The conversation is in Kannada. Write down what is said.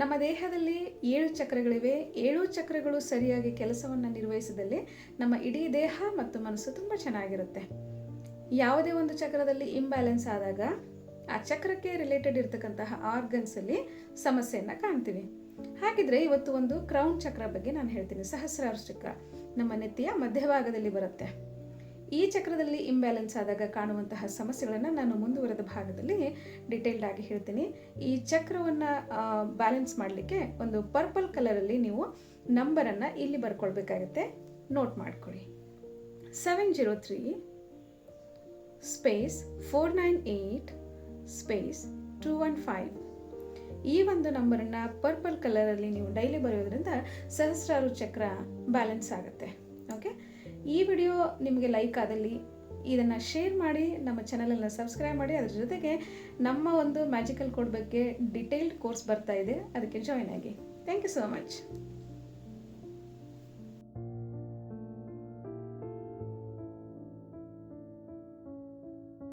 ನಮ್ಮ ದೇಹದಲ್ಲಿ ಏಳು ಚಕ್ರಗಳಿವೆ. ಏಳು ಚಕ್ರಗಳು ಸರಿಯಾಗಿ ಕೆಲಸವನ್ನು ನಿರ್ವಹಿಸಿದಲ್ಲಿ ನಮ್ಮ ಇಡೀ ದೇಹ ಮತ್ತು ಮನಸ್ಸು ತುಂಬ ಚೆನ್ನಾಗಿರುತ್ತೆ. ಯಾವುದೇ ಒಂದು ಚಕ್ರದಲ್ಲಿ ಇಂಬ್ಯಾಲೆನ್ಸ್ ಆದಾಗ ಆ ಚಕ್ರಕ್ಕೆ ರಿಲೇಟೆಡ್ ಇರತಕ್ಕಂತಹ ಆರ್ಗನ್ಸಲ್ಲಿ ಸಮಸ್ಯೆಯನ್ನು ಕಾಣ್ತೀವಿ. ಹಾಗಿದ್ರೆ ಇವತ್ತು ಒಂದು ಕ್ರೌನ್ ಚಕ್ರ ಬಗ್ಗೆ ನಾನು ಹೇಳ್ತೀನಿ. ಸಹಸ್ರಾರು ಚಕ್ರ ನಮ್ಮ ನೆತ್ತಿಯ ಮಧ್ಯಭಾಗದಲ್ಲಿ ಬರುತ್ತೆ. ಈ ಚಕ್ರದಲ್ಲಿ ಇಂಬ್ಯಾಲೆನ್ಸ್ ಆದಾಗ ಕಾಣುವಂತಹ ಸಮಸ್ಯೆಗಳನ್ನು ನಾನು ಮುಂದುವರೆದ ಭಾಗದಲ್ಲಿ ಡಿಟೇಲ್ಡ್ ಆಗಿ ಹೇಳ್ತೀನಿ. ಈ ಚಕ್ರವನ್ನು ಬ್ಯಾಲೆನ್ಸ್ ಮಾಡಲಿಕ್ಕೆ ಒಂದು ಪರ್ಪಲ್ ಕಲರಲ್ಲಿ ನೀವು ನಂಬರನ್ನು ಇಲ್ಲಿ ಬರ್ಕೊಳ್ಬೇಕಾಗತ್ತೆ. ನೋಟ್ ಮಾಡ್ಕೊಳ್ಳಿ. Seven zero three space four nine eight space two one five ಈ ಒಂದು ನಂಬರನ್ನು ಪರ್ಪಲ್ ಕಲರಲ್ಲಿ ನೀವು ಡೈಲಿ ಬರೆಯೋದ್ರಿಂದ ಸಹಸ್ರಾರು ಚಕ್ರ ಬ್ಯಾಲೆನ್ಸ್ ಆಗುತ್ತೆ. ಓಕೆ ಈ ವಿಡಿಯೋ ನಿಮಗೆ ಲೈಕ್ ಆದಲ್ಲಿ ಇದನ್ನು ಶೇರ್ ಮಾಡಿ, ನಮ್ಮ ಚಾನಲನ್ನು ಸಬ್ಸ್ಕ್ರೈಬ್ ಮಾಡಿ, ಅದ್ರ ಜೊತೆಗೆ ನಮ್ಮ ಒಂದು ಮ್ಯಾಜಿಕಲ್ ಕೋಡ್ ಬಗ್ಗೆ ಡಿಟೇಲ್ಡ್ ಕೋರ್ಸ್ ಬರ್ತಾ ಇದೆ. ಅದಕ್ಕೆ ಜಾಯ್ನ್ ಆಗಿ. Thank you so much